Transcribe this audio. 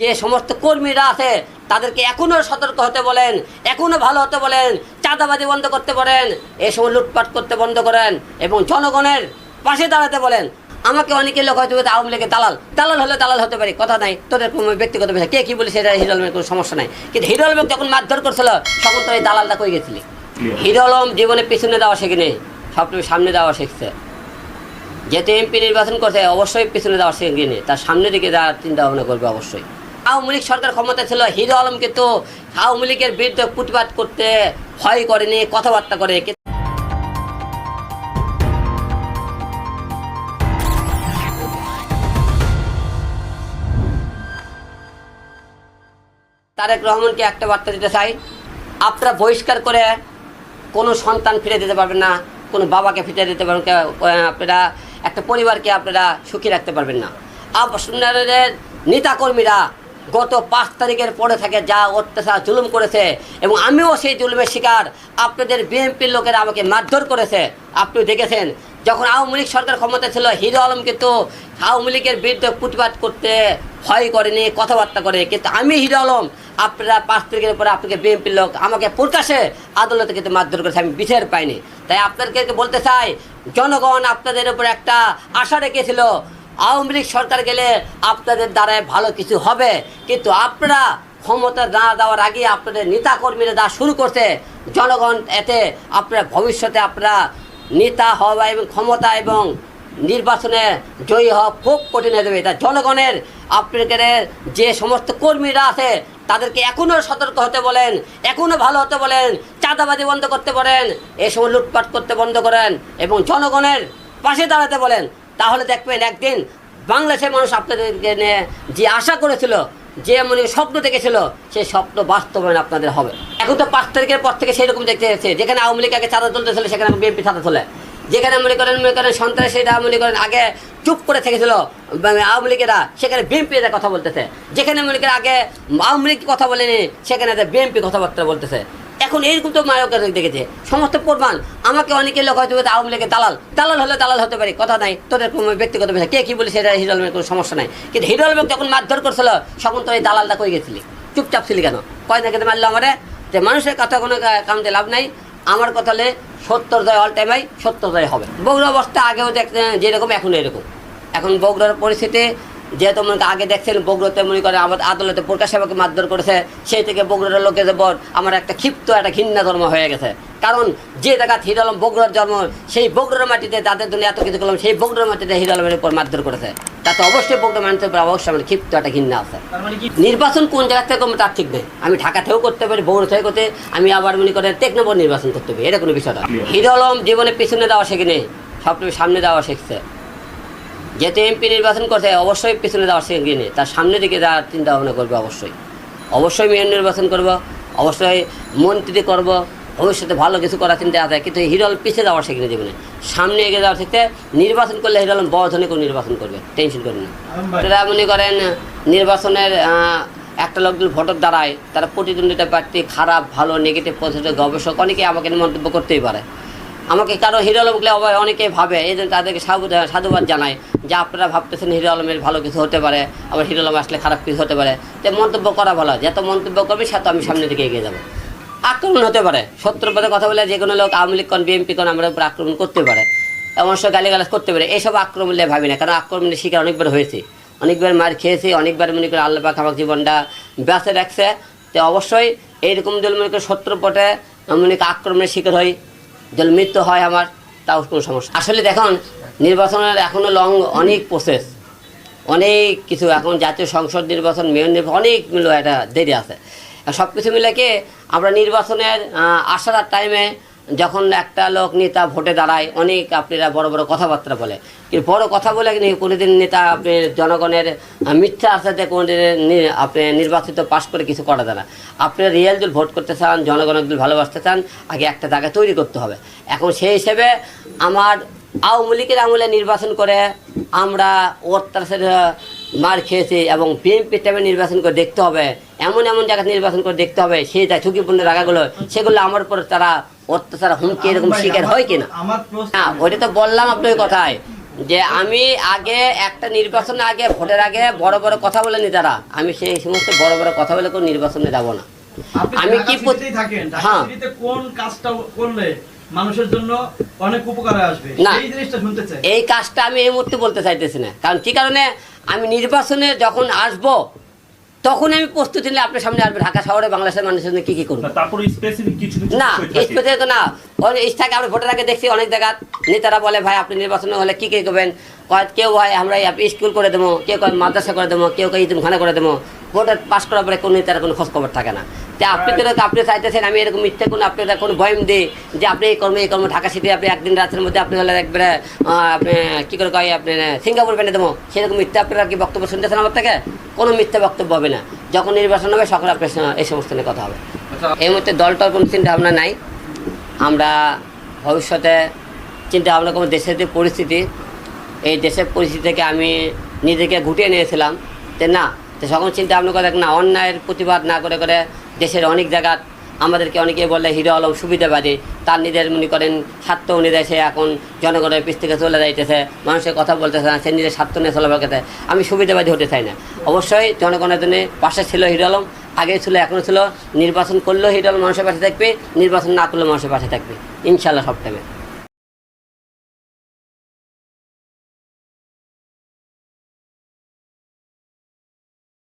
যে সমস্ত কর্মীরা আছে তাদেরকে এখনও সতর্ক হতে বলেন এখনও ভালো হতে বলেন চাঁদাবাজি বন্ধ করতে বলেন এই সময় লুটপাট করতে বন্ধ করেন এবং জনগণের পাশে দাঁড়াতে বলেন। আমাকে অনেকে লোক হয়তো আওয়ামী লীগের দালাল। দালাল হলে দালাল হতে পারি কথা নাই। তোদের কোনো ব্যক্তিগত বিষয়। কে কি বলে সেটা হিরো আলমের কোনো সমস্যা নাই। কিন্তু হিরো আলম যখন মারধর করছিল তখন তো এই দালালটা কই গেছিলি? হিরো আলম জীবনে পিছনে দেওয়া শেখেনি সবটুকু সামনে দেওয়া শিখছে। যেহেতু এমপি নির্বাচন করছে অবশ্যই পিছনে দেওয়ার শিখিনি। তার সামনে দিকে যাওয়ার চিন্তা ভাবনা করবে অবশ্যই। আওয়ামী লীগ সরকার ক্ষমতা ছিল, হিরো আলমকে তো আওয়ামী লীগের বিরুদ্ধে প্রতিবাদ করতে ভয় করেনি, কথাবার্তা করে। তারেক রহমানকে একটা বার্তা দিতে চাই, আপনারা বহিষ্কার করে কোনো সন্তান ফিরে দিতে পারবেন না, কোনো বাবাকে ফিরে দিতে পারবেন আপনারা একটা পরিবারকে আপনারা সুখী রাখতে পারবেন না। আপনাদের নেতাকর্মীরা গত পাঁচ তারিখের পরে থেকে যা অত্যাচার জুলুম করেছে এবং আমিও সেই জুলুমের শিকার। আপনাদের বিএনপির লোকেরা আমাকে মারধর করেছে। আপনি দেখেছেন, যখন আওয়ামী লীগ সরকার ক্ষমতা ছিল, হিরো আলম কিন্তু আওয়ামী লীগের বিরুদ্ধে প্রতিবাদ করতে ভয় করেনি, কথাবার্তা করে। কিন্তু আমি হিরো আলম, আপনারা পাঁচ তারিখের পরে আপনাকে বিএনপির লোক আমাকে প্রকাশে আদালতে কিন্তু মারধর করেছে, আমি বিচার পাইনি। তাই আপনাদেরকে বলতে চাই, জনগণ আপনাদের উপর একটা আশা রেখেছিল আওয়ামী লীগ সরকার গেলে আপনাদের দ্বারায় ভালো কিছু হবে। কিন্তু আপনারা ক্ষমতা না দেওয়ার আগে আপনাদের নেতাকর্মীরা যা শুরু করছে, জনগণ এতে আপনার ভবিষ্যতে আপনারা নেতা হওয়া এবং ক্ষমতা এবং নির্বাচনে জয়ী হওয়া খুব কঠিন হয়ে যাবে। তা জনগণের, আপনাদের যে সমস্ত কর্মীরা আছে, তাদেরকে এখনও সতর্ক হতে বলেন এখনও ভালো হতে বলেন, চাঁদাবাজি বন্ধ করতে বলেন এই সময় লুটপাট করতে বন্ধ করেন এবং জনগণের পাশে দাঁড়াতে বলেন। তাহলে দেখবেন একদিন বাংলাদেশের মানুষ আপনাদেরকে নিয়ে যে আশা করেছিল, যে মনে স্বপ্ন দেখেছিল, সেই স্বপ্ন বাস্তবায়ন আপনাদের হবে। এখন তো পাঁচ তারিখের পর থেকে সেরকম দেখতে যাচ্ছে। যেখানে আওয়ামী লীগ আগে চাঁদা তুলতেছিল সেখানে বিএনপি চাঁদা তোলে। যেখানে মনে করেন মনে করেন সন্ত্রাসীরা মনে করেন আগে চুপ করে থেকেছিল আওয়ামী লীগেরা সেখানে বিএনপি এদের কথা বলতেছে। যেখানে মনে করেন আগে আওয়ামী লীগ কথা বলেনি, সেখানে বিএনপি কথাবার্তা বলতেছে। এখন এইরকম তো মায়ক দেখেছে। সমস্ত প্রমাণ। আমাকে অনেকে লোক হয়তো আওয়ামী লীগের দালাল। দালাল হলে দালাল হতে পারে, কথা নাই। তোদের কোনো ব্যক্তিগত কে কি বলে সেটা হিরো আলমের কোনো সমস্যা নাই। কিন্তু হিরো যখন মারধর করছিল, তখন তো এই দালালটা কই গেছিলি? চুপচাপ ছিলি কেন? কয় না কিন্তু মারলো আমারে? যে মানুষের কথা কোনো কামতে লাভ নাই। আমার কথা হলে সত্তর জয় অল টাইমাই সত্তর জয় হবে। বগুড়া অবস্থা আগেও দেখতে যেরকম, এখন এরকম এখন বগুড়ার পরিস্থিতি যেহেতু মনে আগে দেখছেন বগুড়াতে মনে করে আমার আদালতে প্রকাশ সেবাকে মারধর করেছে সেই থেকে বগুড়ার লোকের বর আমার একটা ক্ষিপ্ত একটা ঘৃণা ধর্ম হয়ে গেছে। কারণ যে জায়গা হিরো আলম বগুড়ার জন্ম সেই বগুড়ার মাটিতে তাদের জন্য এত কিছু করলাম সেই বগুড়ার মাটিতে হিরো আলমের উপর মারধর করেছে। তাতে অবশ্যই বগুড়া মানুষের উপর অবশ্যই আমার ক্ষিপ্ত একটা ঘৃণা আছে। নির্বাচন কোন জায়গা থেকে করব তার ঠিক নেই। আমি ঢাকা থেকেও করতে পারি বগুড়া থেকে করতে আমি আবার মনে করেন টেকনোবর নির্বাচন করতে পারি এটা কোনো বিষয় না। হিরো আলম জীবনে পিছনে দেওয়া শেখেনি সবটুকু সামনে দেওয়া শিখছে। যেহেতু এমপি নির্বাচন করছে অবশ্যই পিছনে দেওয়ার শিখিনি তার সামনে দিকে যাওয়ার চিন্তা ভাবনা করবে অবশ্যই। অবশ্যই মেয়র নির্বাচন করব অবশ্যই মন্ত্রী করব ভবিষ্যতে ভালো কিছু করার চিন্তা আছে কিন্তু হিরল পিছিয়ে যাওয়ার শিখিনি জীবনে। সামনে এগিয়ে যাওয়ার শিখতে নির্বাচন করলে হিরল বড় ধরনের কোনো নির্বাচন করবে টেনশন করেন না। তারা মনে করেন নির্বাচনের একটা লোক যদি ভোটের দাঁড়ায় তারা প্রতিদ্বন্দ্বিতা প্রার্থী খারাপ ভালো নেগেটিভ পজিটিভ গবেষক অনেকে আমাকে মন্তব্য করতেই পারে। আমাকে কারও হিরো আলম বলে অনেকে ভাবে, এই জন্য তাদেরকে সাধু- সাধুবাদ জানায় যে আপনারা ভাবতেছেন হিরো আলমের ভালো কিছু হতে পারে, আবার হিরো আলম আসলে খারাপ কিছু হতে পারে। তো মন্তব্য করা ভালো, যত মন্তব্য করবে সে তো আমি সামনের দিকে এগিয়ে যাব। আক্রমণ হতে পারে সত্তর পদে কথা বলে যে কোনো লোক, আওয়ামী লীগ কোন, বিএনপি কোন, আমার উপর আক্রমণ করতে পারে। এমন সব গালিগালাজ করতে পারে এইসব আক্রমণ নিয়ে ভাবি না, কারণ আক্রমণের শিকার অনেকবার হয়েছে। অনেকবার মার খেয়েছি, অনেকবার মনে করে আল্লাহ পাক আমার জীবনটা বেঁচে রাখছে। তো অবশ্যই এইরকম যদি মনে করে সত্তর পটে মনে করি আক্রমণের শিকার হই যদি মৃত্যু হয় আমার, তাও কোনো সমস্যা। আসলে দেখুন, নির্বাচনের এখনও লং অনেক প্রসেস অনেক কিছু, এখন জাতীয় সংসদ নির্বাচন মেয়র নির্বাচন, অনেক মিলো একটা দেরি আছে। সব কিছু মিলে আমরা নির্বাচনের আসার টাইমে যখন একটা লোক নেতা ভোটে দাঁড়ায়, অনেক আপনারা বড় বড় কথাবার্তা বলে। কিন্তু বড় কথা বলে কোনোদিন নেতা আপনি জনগণের মিথ্যা আশাতে কোনোদিন আপনি নির্বাচিত পাশ করে কিছু করা যায় না। আপনি রিয়েল যদি ভোট করতে চান জনগণের যদি ভালোবাসতে চান, আগে একটা জায়গা তৈরি করতে হবে। এখন সেই হিসেবে আমার আওয়ামী লীগের আমলে নির্বাচন করে আমরা অত্যাচার মার খেয়েছি এবং বিএনপি টাইমে নির্বাচন করে দেখতে হবে, এমন এমন জায়গায় নির্বাচন করে দেখতে হবে, সেই ঝুঁকিপূর্ণ জায়গাগুলো, সেগুলো আমার উপর তারা অত্যাচার হুমকি এরকম শিকার হয় কিনা? না ওইটা তো বললাম আপনার কথায় যে আমি আগে একটা নির্বাচন আগে ভোটের আগে বড় বড় কথা বলে নেতারা আমি সেই সমস্ত বড় বড় কথা বলে কোনো নির্বাচনে যাব না। আমি কি হ্যাঁ। কোন কাজটা করলে মানুষের জন্য অনেক উপকারে আসবে? না। এই জিনিসটা শুনতে চাই। এই কাজটা আমি এই মুহূর্তে বলতে চাইতেছি না। কারণ কি কারণে? আমি নির্বাচনে যখন আসব তখন আমি প্রস্তুতি নিলে আপনার সামনে আসবে ঢাকা শহরে বাংলাদেশের মানুষের জন্য কি কি করব? না, স্পেসিফিক কিছু না। অনেক থাকে। আমরা ভোটের আগে দেখছি অনেক জায়গা নেতারা বলে ভাই আপনি নির্বাচন হলে কি কি করবেন? কেউ ভাই আমরা স্কুল করে দেবো কেউ মাদ্রাসা করে দেবো কেউ কেউ ইতিমখানা করে দেবো। ভোটের পাস করার পরে কোনো নেতার কোনো খোঁজ খবর থাকে না। তো আপনি তো আপনি চাইতেছেন আমি এরকম মিথ্যে কোনো আপনারা কোনো ভয়ম দিই যে আপনি এই কর্ম এই কর্ম ঢাকা সিটি আপনি একদিন রাতের মধ্যে আপনি হলে একবারে আপনি কী করে কয় আপনি সিঙ্গাপুর বেঁধে দেবো। সেরকম মিথ্যে আপনারা কি বক্তব্য শুনতেছেন আমার থেকে? কোনো মিথ্যে বক্তব্য হবে না। যখন নির্বাচন হবে সকলে আপনার এই সমস্ত নিয়ে কথা হবে। এই মুহূর্তে দলটার কোনো চিন্তা ভাবনা নাই। আমরা ভবিষ্যতে চিন্তা ভাবনা কোনো দেশের যে পরিস্থিতি। এই দেশের পরিস্থিতি থেকে আমি নিজেকে গুটিয়ে নিয়েছিলাম যে না তো যখন চিন্তা ভাবনা করে না, অন্যায়ের প্রতিবাদ না করে করে দেশের অনেক জায়গা আমাদেরকে অনেকে বলে হিরো আলম সুবিধাবাদী তার নিজের মনে করেন স্বার্থ অনুযায়ী সে এখন জনগণের পিছ থেকে চলে যাইতেছে, মানুষের কথা বলতেছে না, সে নিজের স্বার্থ নিয়ে চলাবার কথা আমি সুবিধাবাদী হতে চাই না। অবশ্যই জনগণের জন্য পাশে ছিল হিরো আলম, আগে ছিল এখনও ছিল। নির্বাচন করলেও হিরো আলম মানুষের পাশে থাকবে, নির্বাচন না করলেও মানুষের পাশে থাকবে। ইনশাল্লাহ সব টাইমে